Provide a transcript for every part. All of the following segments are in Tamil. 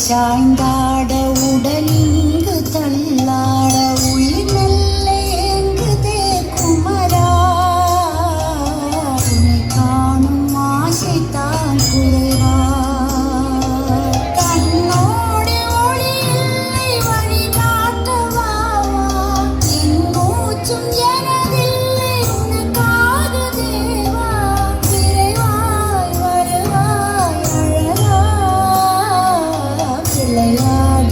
shine guard விளையாட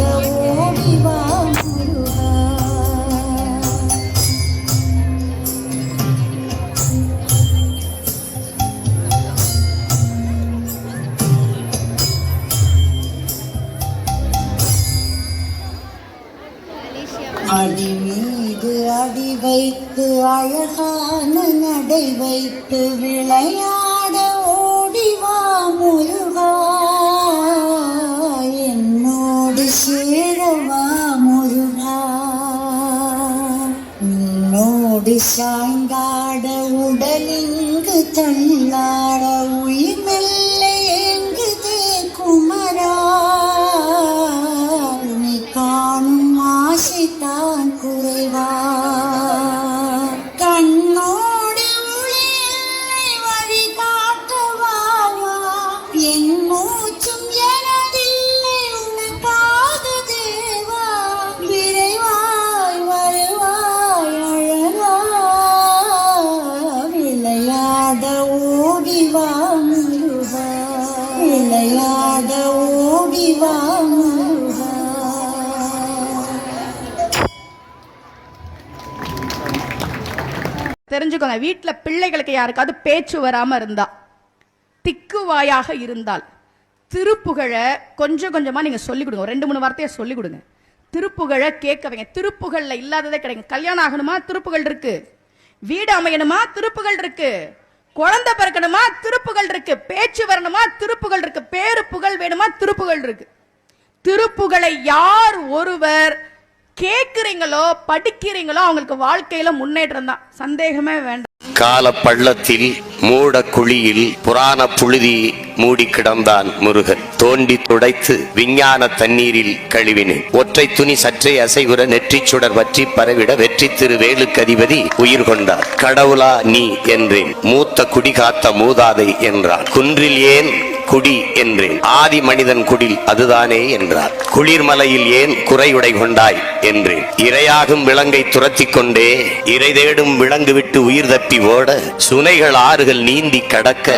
ஓடிவா முருகா அடி மீது அடி வைத்து அழகான நடை வைத்து விளையாட Inside. தெரிஞ்சுக்கோங்க வீட்டில் பிள்ளைகளுக்கு யாருக்காவது பேச்சு வராமல் இருந்தா திக்குவாயாக இருந்தால் திருப்புகழை கொஞ்சம் கொஞ்சமாக நீங்கள் சொல்லிக் கொடுங்க. ரெண்டு மூணு வார்த்தையை சொல்லிக் கொடுங்க. திருப்புகழை கேட்க வைங்க. திருப்புகள்ல இல்லாததே கிடைக்கும் கல்யாணம் ஆகணுமா? திருப்புகள் இருக்கு. வீடு அமையணுமா? திருப்புகள் இருக்கு. குழந்தை பிறக்கணுமா? திருப்புகள் இருக்கு. பேச்சு வரணுமா? திருப்புகள் இருக்கு. பேரு புகழ் வேணுமா? திருப்புகள் இருக்கு. திருப்புகளை யார் ஒருவர் கேட்குறீங்களோ படிக்கிறீங்களோ அவங்களுக்கு வாழ்க்கையில முன்னேற்றம் தான். சந்தேகமே வேண்டாம். கால பள்ளத்தில் மூட குழியில் புராண புழுதி மூடி கிடந்தான் முருகன். தோண்டி துடைத்து விஞ்ஞான தண்ணீரில் கழுவினேன். ஒற்றை துணி சற்றே அசைவுற நெற்றி சுடர் வற்றி பரவிட வெற்றி திரு வேலுக்கதிபதி உயிர் கொண்டார். கடவுளா நீ என்றேன். மூத்த குடி காத்த மூதாதை என்றான். குன்றில் ஏன் குடி என்றேன் ஆதி மனிதன் குடில் அதுதானே என்றார். குளிர்மலையில் ஏன் குறையுடை கொண்டாய் என்றேன் இரையாகும் விலங்கை துரத்தி கொண்டே இறை தேடும் விலங்கு விட்டு உயிர் தப்பி ஓட சுனைகள் ஆறுகள் நீந்தி கடக்க.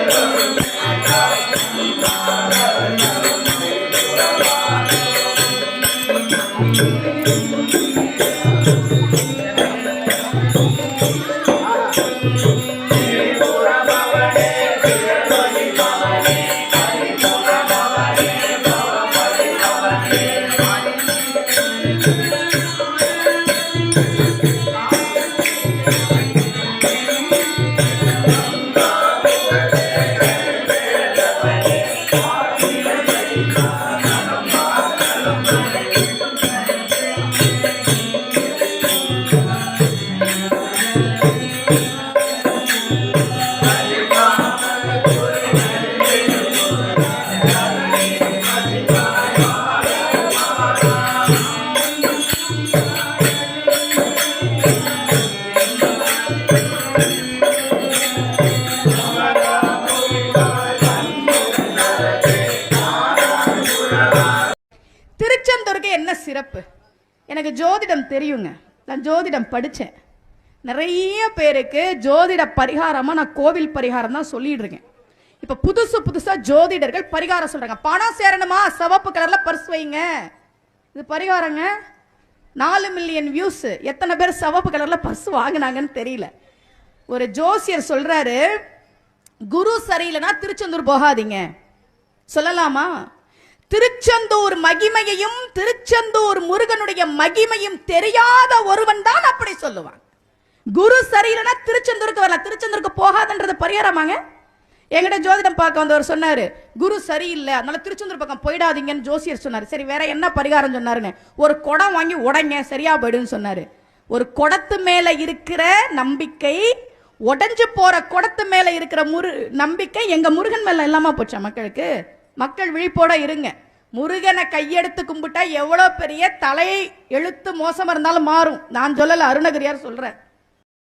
உங்களுக்கு என்ன சிறப்பு? எனக்கு ஜோதிடம் தெரியுங்க. நான் ஜோதிடம் படித்தேன் நிறைய பேருக்கு ஜோதிட பரிகாரமாக நான் கோவில் பரிகாரம் தான் சொல்லிட்டு இருக்கேன் இப்போ புதுசு புதுசாக ஜோதிடர்கள் பரிகாரம் சொல்கிறாங்க பணம் சேரணுமா? சிவப்பு கலரில் பர்ஸ் வைங்க. இது பரிகாரங்க. நாலு மில்லியன் வியூஸ் எத்தனை பேர் சிவப்பு கலரில் பர்ஸ் வாங்கினாங்கன்னு தெரியல. ஒரு ஜோசியர் சொல்கிறாரு குரு சரியில்லைன்னா திருச்செந்தூர் போகாதீங்க. சொல்லலாமா? திருச்செந்தூர் மகிமையையும் திருச்செந்தூர் முருகனுடைய மகிமையும் தெரியாத ஒருவன் தான் அப்படி சொல்லுவான். குரு சரியில்லைன்னா திருச்செந்தூருக்கு வரலாம். திருச்செந்தூருக்கு போகாதன்றது பரிகாரமாங்க? எங்கிட்ட ஜோதிடம் பார்க்க வந்தவர் சொன்னாரு குரு சரியில்லை அதனால திருச்செந்தூர் பக்கம் போயிடாதீங்கன்னு ஜோசியர் சொன்னார். சரி வேற என்ன பரிகாரம் சொன்னாருன்னு? ஒரு குடம் வாங்கி உடைங்க சரியா போயிடுன்னு சொன்னாரு. ஒரு குடத்து மேல இருக்கிற நம்பிக்கை உடஞ்சு போற குடத்து மேல இருக்கிற முரு நம்பிக்கை எங்க முருகன் மேல இல்லாம போச்சா மக்களுக்கு? மக்கள் விழிப்போட இருங்க. முருகனை கையெடுத்து கும்பிட்டா எவ்வளோ பெரிய தலை எழுத்து மோசமாக இருந்தாலும் மாறும். நான் சொல்லலை அருணகிரியார் சொல்கிறேன்